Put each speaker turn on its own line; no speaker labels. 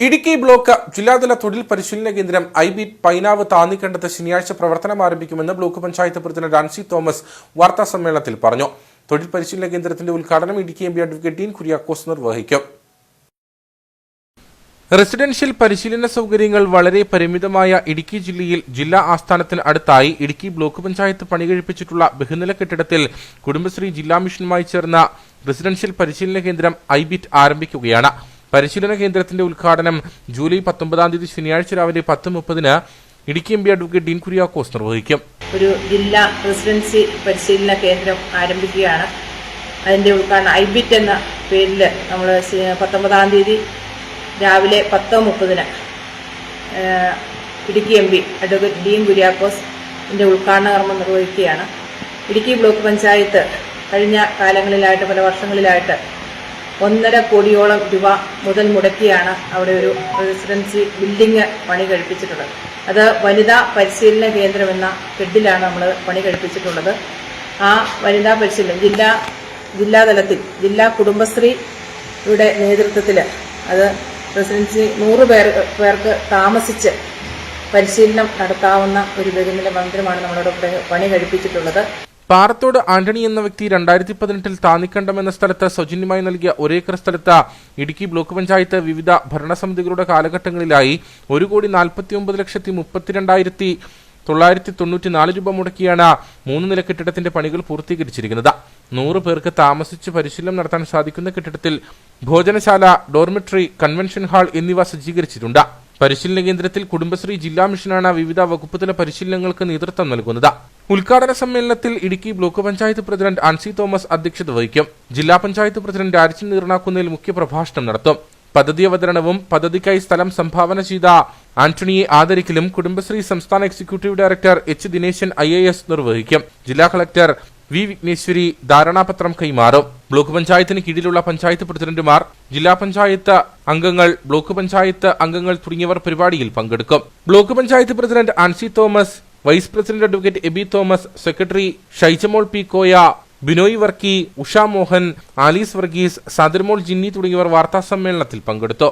Idukki block ജില്ലാതല തൊഴിൽ പരിശീലന കേന്ദ്രം ഐ ബി പൈനാവ് താന്നിക്കണ്ടത്ത് ശനിയാഴ്ച പ്രവർത്തനം ആരംഭിക്കുമെന്ന് ബ്ലോക്ക് പഞ്ചായത്ത് പ്രസിഡന്റ് ആൻസി തോമസ് വാർത്താ സമ്മേളനത്തിൽ പറഞ്ഞു. തൊഴിൽ പരിശീലന കേന്ദ്രത്തിന്റെ ഉദ്ഘാടനം Idukki M P advocate Dean Kuriakose നിർവഹിക്കും റെസിഡൻഷ്യൽ പരിശീലന സൗകര്യങ്ങൾ വളരെ പരിമിതമായ ഇടുക്കി ജില്ലയിൽ ജില്ലാ ആസ്ഥാനത്തിന് അടുത്തായി ഇടുക്കി ബ്ലോക്ക് പഞ്ചായത്ത് പണികഴിപ്പിച്ചിട്ടുള്ള ബഹുനില കെട്ടിടത്തിൽ കുടുംബശ്രീ ജില്ലാ മിഷനുമായി ചേർന്ന റെസിഡൻഷ്യൽ പരിശീലന കേന്ദ്രം ഐബിറ്റ് ആരംഭിക്കുകയാണ്. പരിശീലന കേന്ദ്രത്തിന്റെ ഉദ്ഘാടനം ജൂലൈ പത്തൊമ്പതാം തീയതി ശനിയാഴ്ച രാവിലെ പത്ത് മുപ്പതിന് Idukki M P advocate Dean Kuriakose നിർവഹിക്കും.
ഒരു ജില്ലാ റെസിഡൻസി പരിശീലന കേന്ദ്രം ആരംഭിക്കുകയാണ്. അതിന്റെ ഉദ്ഘാടനം ഐബിറ്റ് എന്ന പേരിൽ നമ്മൾ പത്തൊമ്പതാം തീയതി രാവിലെ പത്ത് മുപ്പതിന് Idukki M P advocate Dean Kuriakose ഉദ്ഘാടന കർമ്മം നിർവഹിക്കുകയാണ്. ഇടുക്കി ബ്ലോക്ക് പഞ്ചായത്ത് കഴിഞ്ഞ കാലങ്ങളിലായിട്ട് പല വർഷങ്ങളിലായിട്ട് ഒന്നര കോടിയോളം രൂപ മുതൽ മുടക്കിയാണ് അവിടെ ഒരു റെസിഡൻസി ബിൽഡിംഗ് പണി കഴിപ്പിച്ചിട്ടുള്ളത്. അത് വനിതാ പരിശീലന കേന്ദ്രം എന്ന ഹെഡിലാണ് നമ്മൾ പണി കഴിപ്പിച്ചിട്ടുള്ളത്. ആ വനിതാ പരിശീലനം ജില്ലാ ജില്ലാതലത്തിൽ ജില്ലാ കുടുംബശ്രീയുടെ നേതൃത്വത്തിൽ അത് റെസിഡൻസി നൂറ് പേർ പേർക്ക് താമസിച്ച് പരിശീലനം നടത്താവുന്ന ഒരു ബഹുനില മന്ദിരമാണ് നമ്മളോട് പണി- പണി കഴിപ്പിച്ചിട്ടുള്ളത്.
പാറത്തോട് ആന്റണി എന്ന വ്യക്തി രണ്ടായിരത്തി പതിനെട്ടിൽ താന്നിക്കണ്ടം എന്ന സ്ഥലത്ത് സൗജന്യമായി നൽകിയ ഒരേക്കർ സ്ഥലത്ത് ഇടുക്കി ബ്ലോക്ക് പഞ്ചായത്ത് വിവിധ ഭരണസമിതികളുടെ കാലഘട്ടങ്ങളിലായി ഒരു കോടി നാൽപ്പത്തി ഒമ്പത് ലക്ഷത്തി മുപ്പത്തിരണ്ടായിരത്തി തൊള്ളായിരത്തി തൊണ്ണൂറ്റി നാല് രൂപ മുടക്കിയാണ് മൂന്ന് നില കെട്ടിടത്തിന്റെ പണികൾ പൂർത്തീകരിച്ചിരിക്കുന്നത്. നൂറ് പേർക്ക് താമസിച്ച് പരിശീലനം നടത്താൻ സാധിക്കുന്ന കെട്ടിടത്തിൽ ഭോജനശാല ഡോർമെട്രി കൺവെൻഷൻ ഹാൾ എന്നിവ സജ്ജീകരിച്ചിട്ടുണ്ട്. പരിശീലന കേന്ദ്രത്തിൽ കുടുംബശ്രീ ജില്ലാ മിഷനാണ് വിവിധ വകുപ്പുതല പരിശീലനങ്ങൾക്ക് നേതൃത്വം നൽകുന്നത്. ഉദ്ഘാടന സമ്മേളനത്തിൽ ഇടുക്കി ബ്ലോക്ക് പഞ്ചായത്ത് പ്രസിഡന്റ് അൻസി തോമസ് അധ്യക്ഷത വഹിക്കും. ജില്ലാ പഞ്ചായത്ത് പ്രസിഡന്റ് രാജൻ നീർണാക്കുന്നതിൽ മുഖ്യപ്രഭാഷണം നടത്തും. പദ്ധതി അവതരണവും പദ്ധതിക്കായി സ്ഥലം സംഭാവന ചെയ്ത ആന്റണിയെ ആദരിക്കലും കുടുംബശ്രീ സംസ്ഥാന executive director H Dineshan I നിർവഹിക്കും. ജില്ലാ കളക്ടർ വി വിഘ്നേശ്വരി ധാരണാപത്രം കൈമാറും. ബ്ലോക്ക് പഞ്ചായത്തിന് കീഴിലുള്ള പഞ്ചായത്ത് പ്രസിഡന്റുമാർ ജില്ലാ പഞ്ചായത്ത് അംഗങ്ങൾ ബ്ലോക്ക് പഞ്ചായത്ത് അംഗങ്ങൾ തുടങ്ങിയവർ പരിപാടിയിൽ പങ്കെടുക്കും. Block panchayat president Ancy Thomas vice president advocate Aby Thomas secretary Shaijamol P Koya Binoy Varkey Usha Mohan Alice Varghese Sadirmol Jinny തുടങ്ങിയവർ വാർത്താ സമ്മേളനത്തിൽ പങ്കെടുത്തു.